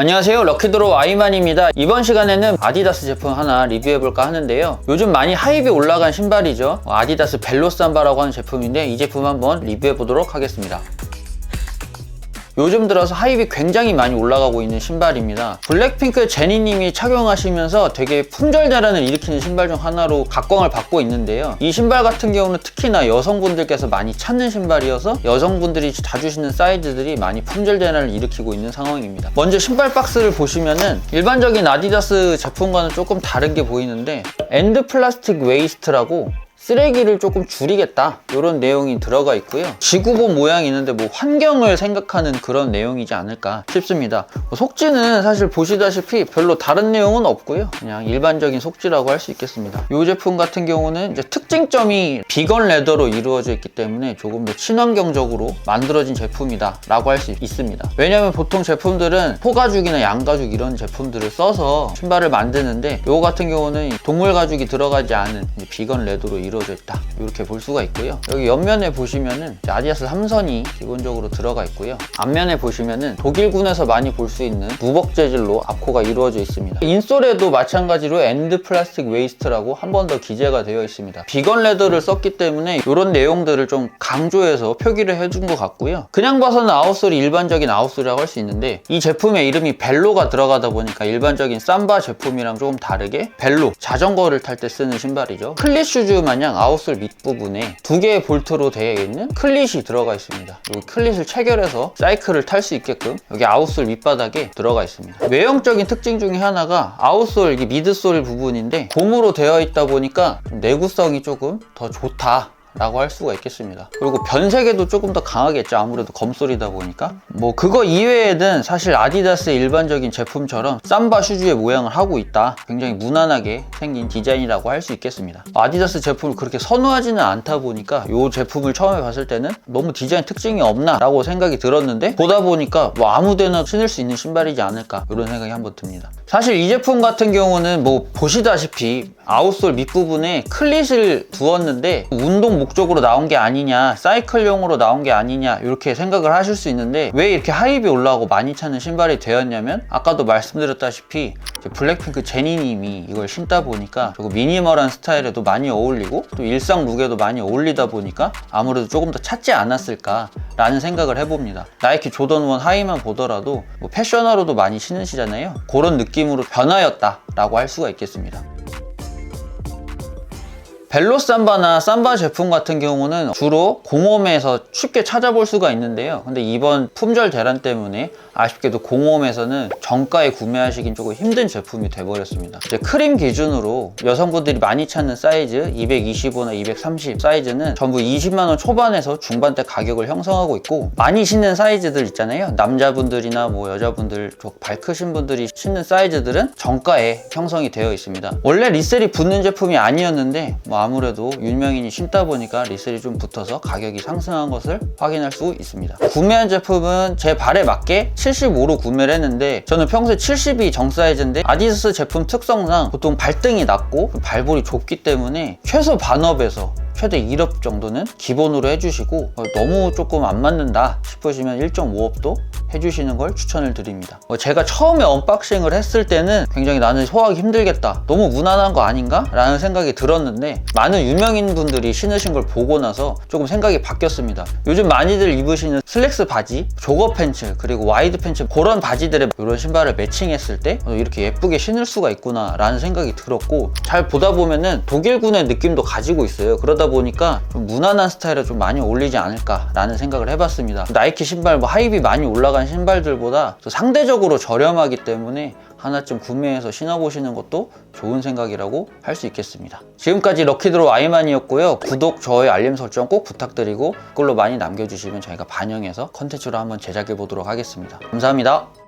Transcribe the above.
안녕하세요. 럭키드로 아이만입니다. 이번 시간에는 아디다스 제품 하나 리뷰해볼까 하는데요. 요즘 많이 하입이 올라간 신발이죠. 아디다스 벨로삼바라고 하는 제품인데 이 제품 한번 리뷰해보도록 하겠습니다 요즘 들어서 하입이 굉장히 많이 올라가고 있는 신발입니다. 블랙핑크 제니님이 착용하시면서 되게 품절 대란을 일으키는 신발 중 하나로 각광을 받고 있는데요. 이 신발 같은 경우는 특히나 여성분들께서 많이 찾는 신발이어서 여성분들이 자주 신는 사이즈들이 많이 품절 대란을 일으키고 있는 상황입니다. 먼저 신발 박스를 보시면은 일반적인 아디다스 제품과는 조금 다른 게 보이는데 엔드 플라스틱 웨이스트라고 쓰레기를 조금 줄이겠다. 이런 내용이 들어가 있고요. 지구본 모양이 있는데 뭐 환경을 생각하는 그런 내용이지 않을까 싶습니다. 뭐 속지는 사실 보시다시피 별로 다른 내용은 없고요. 그냥 일반적인 속지라고 할 수 있겠습니다. 이 제품 같은 경우는 이제 특징점이 비건 레더로 이루어져 있기 때문에 조금 더 친환경적으로 만들어진 제품이다 라고 할 수 있습니다. 왜냐면 보통 제품들은 포가죽이나 양가죽 이런 제품들을 써서 신발을 만드는데 이거 같은 경우는 동물 가죽이 들어가지 않은 비건 레더로 이루어져 있다. 이렇게 볼 수가 있고요. 여기 옆면에 보시면은 아디다스 삼선이 기본적으로 들어가 있고요. 앞면에 보시면은 독일군에서 많이 볼 수 있는 무벅 재질로 앞코가 이루어져 있습니다. 인솔에도 마찬가지로 엔드 플라스틱 웨이스트라고 한 번 더 기재가 되어 있습니다. 비건 레더를 썼기 때문에 이런 내용들을 좀 강조해서 표기를 해준 것 같고요. 그냥 봐서는 아웃솔이 일반적인 아웃솔이라고 할 수 있는데 이 제품의 이름이 벨로가 들어가다 보니까 일반적인 삼바 제품이랑 조금 다르게 벨로 자전거를 탈 때 쓰는 신발이죠. 클릿 슈즈 마냥 아웃솔 밑부분에 두 개의 볼트로 되어 있는 클릿이 들어가 있습니다. 이 클릿을 체결해서 사이클을 탈 수 있게끔 여기 아웃솔 밑바닥에 들어가 있습니다. 외형적인 특징 중에 하나가 아웃솔 미드솔 부분인데 고무로 되어 있다 보니까 내구성이 조금 더 좋다 라고 할 수가 있겠습니다. 그리고 변색에도 조금 더 강하겠죠. 아무래도 검솔이다 보니까. 뭐 그거 이외에는 사실 아디다스의 일반적인 제품처럼 삼바 슈즈의 모양을 하고 있다. 굉장히 무난하게 생긴 디자인이라고 할 수 있겠습니다. 아디다스 제품을 그렇게 선호하지는 않다 보니까 이 제품을 처음에 봤을 때는 너무 디자인 특징이 없나 라고 생각이 들었는데 보다 보니까 뭐 아무데나 신을 수 있는 신발이지 않을까 이런 생각이 한번 듭니다. 사실 이 제품 같은 경우는 뭐 보시다시피 아웃솔 밑부분에 클릿을 두었는데 운동 목 적으로 나온 게 아니냐 사이클용으로 나온 게 아니냐 이렇게 생각을 하실 수 있는데 왜 이렇게 하입이 올라오고 많이 찾는 신발이 되었냐면 아까도 말씀드렸다시피 블랙핑크 제니님이 이걸 신다 보니까 조금 미니멀한 스타일에도 많이 어울리고 또 일상 룩에도 많이 어울리다 보니까 아무래도 조금 더 찾지 않았을까 라는 생각을 해봅니다. 나이키 조던 1 하이만 보더라도 뭐 패셔너로도 많이 신으시잖아요. 그런 느낌으로 변화였다 라고 할 수가 있겠습니다 벨로 삼바나 삼바 제품 같은 경우는 주로 공홈에서 쉽게 찾아볼 수가 있는데요. 근데 이번 품절 대란 때문에 아쉽게도 공홈에서는 정가에 구매하시긴 조금 힘든 제품이 돼버렸습니다. 이제 크림 기준으로 여성분들이 많이 찾는 사이즈 225나 230 사이즈는 전부 20만원 초반에서 중반대 가격을 형성하고 있고 많이 신는 사이즈들 있잖아요. 남자분들이나 뭐 여자분들 발 크신 분들이 신는 사이즈들은 정가에 형성이 되어 있습니다. 원래 리셀이 붙는 제품이 아니었는데 뭐 아무래도 유명인이 신다 보니까 리셀이 좀 붙어서 가격이 상승한 것을 확인할 수 있습니다. 구매한 제품은 제 발에 맞게 75로 구매를 했는데 저는 평소에 70이 정 사이즈인데 아디다스 제품 특성상 보통 발등이 낮고 발볼이 좁기 때문에 최소 반업에서 최대 1업 정도는 기본으로 해주시고 어, 너무 조금 안 맞는다 싶으시면 1.5업도 해주시는 걸 추천을 드립니다. 어, 제가 처음에 언박싱을 했을 때는 굉장히 나는 소화하기 힘들겠다 너무 무난한 거 아닌가? 라는 생각이 들었는데 많은 유명인 분들이 신으신 걸 보고 나서 조금 생각이 바뀌었습니다. 요즘 많이들 입으시는 슬랙스 바지, 조거 팬츠 그리고 와이드 팬츠 그런 바지들에 이런 신발을 매칭했을 때 어, 이렇게 예쁘게 신을 수가 있구나 라는 생각이 들었고 잘 보다 보면은 독일군의 느낌도 가지고 있어요 보니까 좀 무난한 스타일에 좀 많이 어울리지 않을까라는 생각을 해봤습니다. 나이키 신발 뭐 하입이 많이 올라간 신발들보다 상대적으로 저렴하기 때문에 하나쯤 구매해서 신어보시는 것도 좋은 생각이라고 할 수 있겠습니다. 지금까지 럭키드로 아이만이었고요. 구독, 좋아요, 알림 설정 꼭 부탁드리고 댓글로 많이 남겨주시면 저희가 반영해서 컨텐츠로 한번 제작해 보도록 하겠습니다. 감사합니다.